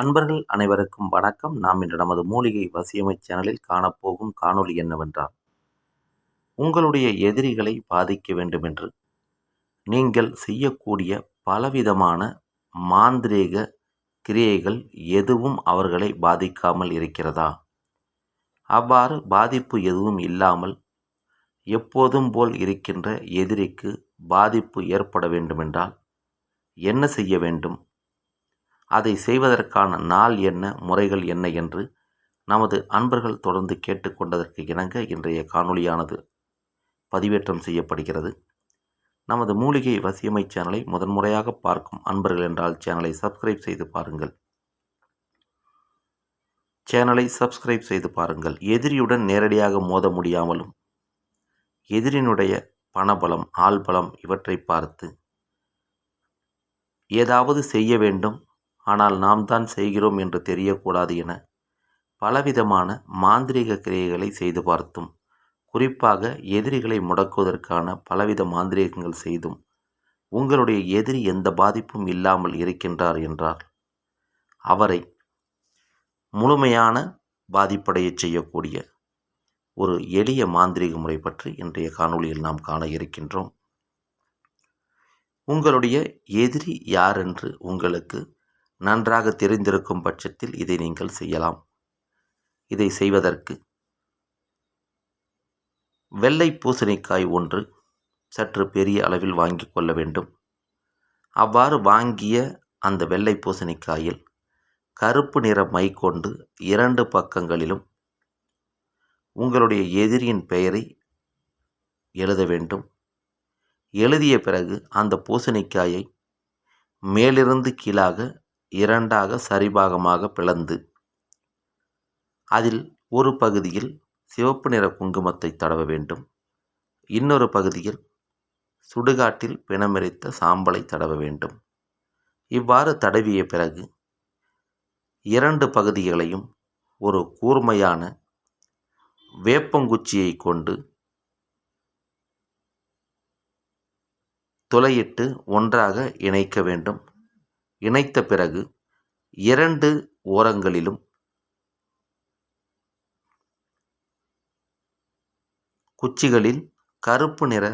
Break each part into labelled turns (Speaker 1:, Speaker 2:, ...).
Speaker 1: அன்பர்கள் அனைவருக்கும் வணக்கம். நாம் இன்று நமது மூலிகை வசியமை சேனலில் காணப்போகும் காணொளி என்னவென்றால் உங்களுடைய எதிரிகளை பாதிக்க வேண்டுமென்று நீங்கள் செய்யக்கூடிய பலவிதமான மாந்திரீக கிரியைகள் எதுவும் அவர்களை பாதிக்காமல் இருக்கிறதா? அவ்வாறு பாதிப்பு எதுவும் இல்லாமல் எப்போதும் போல் இருக்கின்ற எதிரிக்கு பாதிப்பு ஏற்பட வேண்டுமென்றால் என்ன செய்ய வேண்டும்? அதை செய்வதற்கான நாள் என்ன முறைகள் என்ன என்று நமது அன்பர்கள் தொடர்ந்து கேட்டுக்கொண்டதற்கு இணங்க இன்றைய காணொளியானது பதிவேற்றம் செய்யப்படுகிறது. நமது மூலிகை வசியமை சேனலை முதன்முறையாக பார்க்கும் அன்பர்கள் என்றால் சேனலை சப்ஸ்கிரைப் செய்து பாருங்கள். சேனலை சப்ஸ்கிரைப் செய்து பாருங்கள். எதிரியுடன் நேரடியாக மோத முடியாமலும் எதிரினுடைய பணபலம் ஆள்பலம் இவற்றை பார்த்து ஏதாவது செய்ய வேண்டும் ஆனால் நாம் தான் செய்கிறோம் என்று தெரியக்கூடாது என பலவிதமான மாந்திரீக கிரியைகளை செய்து பார்த்தும் குறிப்பாக எதிரிகளை முடக்குவதற்கான பலவித மாந்திரீகங்கள் செய்தும் உங்களுடைய எதிரி எந்த பாதிப்பும் இல்லாமல் இருக்கின்றார் என்றால் அவரை முழுமையான பாதிப்படைய செய்யக்கூடிய ஒரு எளிய மாந்திரீக முறை பற்றி இன்றைய காணொளியில் நாம் காண இருக்கின்றோம். உங்களுடைய எதிரி யார் என்று உங்களுக்கு நன்றாக தெரிந்திருக்கும் பட்சத்தில் இதை நீங்கள் செய்யலாம். இதை செய்வதற்கு வெள்ளை பூசணிக்காய் ஒன்று சற்று பெரிய அளவில் வாங்கி கொள்ள வேண்டும். அவ்வாறு வாங்கிய அந்த வெள்ளை பூசணிக்காயில் கருப்பு நிற மை கொண்டு இரண்டு பக்கங்களிலும் உங்களுடைய எதிரியின் பெயரை எழுத வேண்டும். எழுதிய பிறகு அந்த பூசணிக்காயை மேலிருந்து கீழாக இரண்டாக சரிபாகமாக பிளந்து. அதில் ஒரு பகுதியில் சிவப்பு நிற குங்குமத்தை தடவ வேண்டும். இன்னொரு பகுதியில் சுடுகாட்டில் பிணமெரித்த சாம்பலை தடவ வேண்டும். இவ்வாறு தடவிய பிறகு இரண்டு பகுதிகளையும் ஒரு கூர்மையான வேப்பங்குச்சியை கொண்டு துளையிட்டு ஒன்றாக இணைக்க வேண்டும். இணைத்த பிறகு இரண்டு ஓரங்களிலும் குச்சிகளில் கருப்பு நிற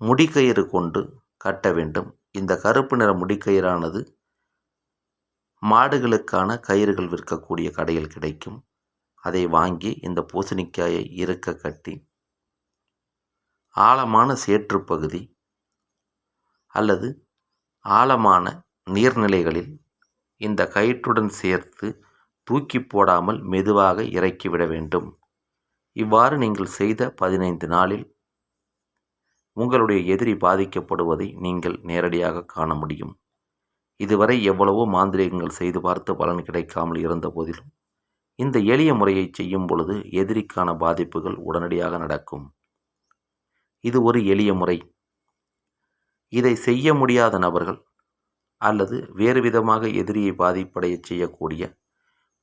Speaker 1: முடிக்கயிறு கொண்டு கட்ட வேண்டும். இந்த கருப்பு நிற முடிக்கயிறானது மாடுகளுக்கான கயிறுகள் விற்கக்கூடிய கடையில் கிடைக்கும். அதை வாங்கி இந்த பூசணிக்காயை இருக்க கட்டி ஆழமான சேற்று பகுதி அல்லது ஆழமான நீர்நிலைகளில் இந்த கயிற்றுடன் சேர்த்து தூக்கி போடாமல் மெதுவாக இறக்கிவிட வேண்டும். இவ்வாறு நீங்கள் செய்த பதினைந்து நாளில் உங்களுடைய எதிரி பாதிக்கப்படுவதை நீங்கள் நேரடியாக காண முடியும். இதுவரை எவ்வளவோ மாந்திரிகங்கள் செய்து பார்த்து பலன் கிடைக்காமல் இருந்த போதிலும் இந்த எளிய முறையை செய்யும் பொழுது எதிரிக்கான பாதிப்புகள் உடனடியாக நடக்கும். இது ஒரு எளிய முறை. இதை செய்ய முடியாத நபர்கள் அல்லது வேறு விதமாக எதிரியை பாதிப்படைய செய்யக்கூடிய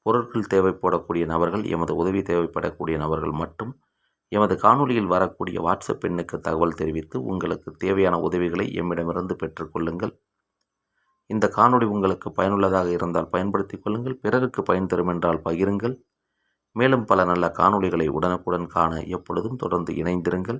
Speaker 1: பொருட்கள் தேவைப்படக்கூடிய நபர்கள் எமது உதவி தேவைப்படக்கூடிய நபர்கள் மட்டும் எமது காணொலியில் வரக்கூடிய வாட்ஸ்அப் எண்ணுக்கு தகவல் தெரிவித்து உங்களுக்கு தேவையான உதவிகளை எம்மிடமிருந்து பெற்றுக்கொள்ளுங்கள் இந்த காணொளி உங்களுக்கு பயனுள்ளதாக இருந்தால் பயன்படுத்திக் கொள்ளுங்கள் பிறருக்கு பயன் தரும் என்றால் பகிருங்கள். மேலும் பல நல்ல காணொளிகளை உடனுக்குடன் காண எப்பொழுதும் தொடர்ந்து இணைந்திருங்கள்.